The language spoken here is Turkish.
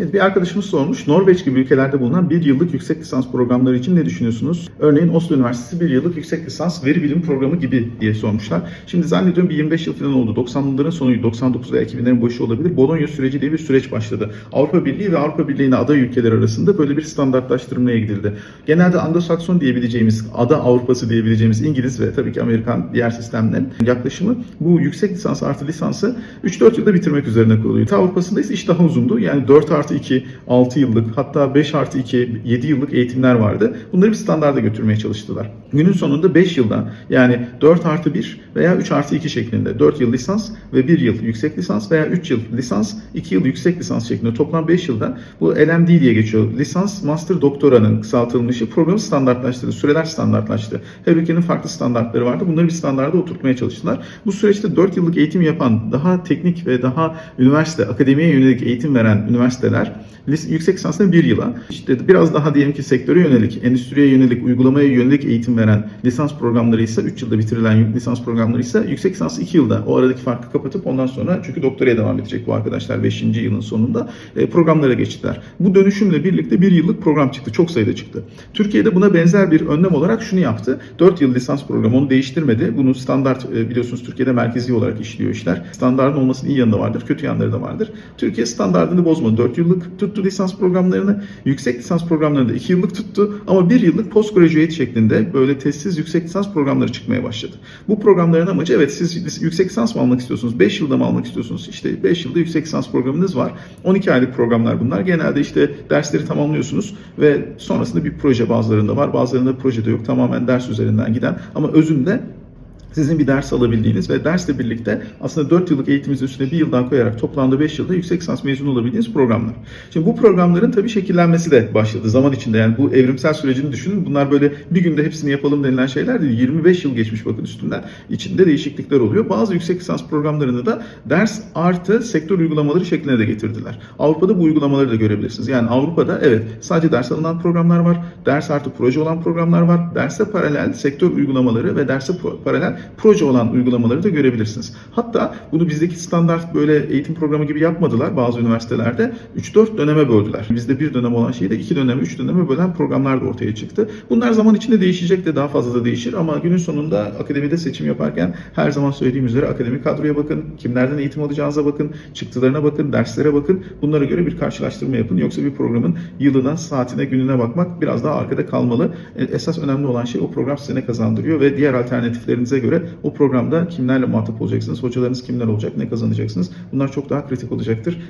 Evet, bir arkadaşımız sormuş. Norveç gibi ülkelerde bulunan bir yıllık yüksek lisans programları için ne düşünüyorsunuz? Örneğin Oslo Üniversitesi bir yıllık yüksek lisans veri bilim programı gibi diye sormuşlar. Şimdi zannediyorum bir 25 yıl falan oldu. 90'ların sonuydu. 99 veya 2000'lerin başı olabilir. Bologna süreci diye bir süreç başladı. Avrupa Birliği ve Avrupa Birliği'ne aday ülkeler arasında böyle bir standartlaştırmaya gidildi. Genelde Anglo-Sakson diyebileceğimiz, ada Avrupası diyebileceğimiz İngiliz ve tabii ki Amerikan diğer sistemlerin yaklaşımı bu yüksek lisans artı lisansı 3-4 yılda bitirmek üzerine kuruluyor. Ta Avrupa'sında ise iş daha uzundu. Yani 4 artı 2, 6 yıllık hatta 5 artı 2, 7 yıllık eğitimler vardı. Bunları bir standarda götürmeye çalıştılar. Günün sonunda 5 yılda yani 4 artı 1 veya 3 artı 2 şeklinde 4 yıl lisans ve 1 yıl yüksek lisans veya 3 yıl lisans, 2 yıl yüksek lisans şeklinde toplam 5 yılda bu LMD diye geçiyor. Lisans, master, doktoranın kısaltılmışı programı standartlaştırdı. Süreler standartlaştı. Her ülkenin farklı standartları vardı. Bunları bir standarda oturtmaya çalıştılar. Bu süreçte 4 yıllık eğitim yapan, daha teknik ve daha üniversite, akademiye yönelik eğitim veren üniversiteler lis- yüksek lisansını 1 yıla, işte biraz daha diyelim ki sektöre yönelik, endüstriye yönelik, uygulamaya yönelik eğitim veren lisans programları ise 3 yılda bitirilen lisans programları ise yüksek lisans 2 yılda. O aradaki farkı kapatıp ondan sonra çünkü doktoraya devam edecek bu arkadaşlar 5. yılın sonunda e, programlara geçtiler. Bu dönüşümle birlikte bir yıllık program çıktı. Çok sayıda çıktı. Türkiye'de buna benzer bir önlem olarak şunu yaptı. 4 yıl lisans programı onu değiştirmedi. Bunu standart e, biliyorsunuz Türkiye'de merkezi olarak işliyor işler. Standartın olmasının iyi yanı da vardır, kötü yanları da vardır. Türkiye standartını bozmadı. 4 yıllık tuttu lisans programlarını. Yüksek lisans programlarını da 2 yıllık tuttu. Ama 1 yıllık postgraduate şeklinde böyle testsiz yüksek lisans programları çıkmaya başladı. Bu programların amacı evet siz yüksek lisans mı almak istiyorsunuz? 5 yılda mı almak istiyorsunuz? İşte 5 yılda yüksek lisans programınız var. 12 aylık programlar bunlar. Genelde işte dersleri tamamlıyorsunuz ve sonrasında bir proje bazılarında var. Bazılarında proje de yok. Tamamen ders üzerinden giden ama özünde sizin bir ders alabildiğiniz ve dersle birlikte aslında 4 yıllık eğitiminizin üstüne bir yıl daha koyarak toplamda 5 yılda yüksek lisans mezunu olabildiğiniz programlar. Şimdi bu programların tabii şekillenmesi de başladı zaman içinde. Yani bu evrimsel sürecini düşünün. Bunlar böyle bir günde hepsini yapalım denilen şeyler değil. 25 yıl geçmiş bakın üstünden. İçinde değişiklikler oluyor. Bazı yüksek lisans programlarını da ders artı sektör uygulamaları şekline de getirdiler. Avrupa'da bu uygulamaları da görebilirsiniz. Yani Avrupa'da evet sadece ders alınan programlar var. Ders artı proje olan programlar var. Derse paralel sektör uygulamaları ve derse paralel proje olan uygulamaları da görebilirsiniz. Hatta bunu bizdeki standart böyle eğitim programı gibi yapmadılar bazı üniversitelerde. 3-4 döneme böldüler. Bizde bir dönem olan şeyi de 2 döneme, 3 döneme bölen programlar da ortaya çıktı. Bunlar zaman içinde değişecek de daha fazla da değişir ama günün sonunda akademide seçim yaparken her zaman söylediğim üzere akademik kadroya bakın, kimlerden eğitim alacağınıza bakın, çıktılarına bakın, derslere bakın. Bunlara göre bir karşılaştırma yapın. Yoksa bir programın yılına, saatine, gününe bakmak biraz daha arkada kalmalı. E, Esas önemli olan şey o program size ne kazandırıyor ve diğer alternatiflerinize göre o programda kimlerle muhatap olacaksınız, hocalarınız kimler olacak, ne kazanacaksınız. Bunlar çok daha kritik olacaktır.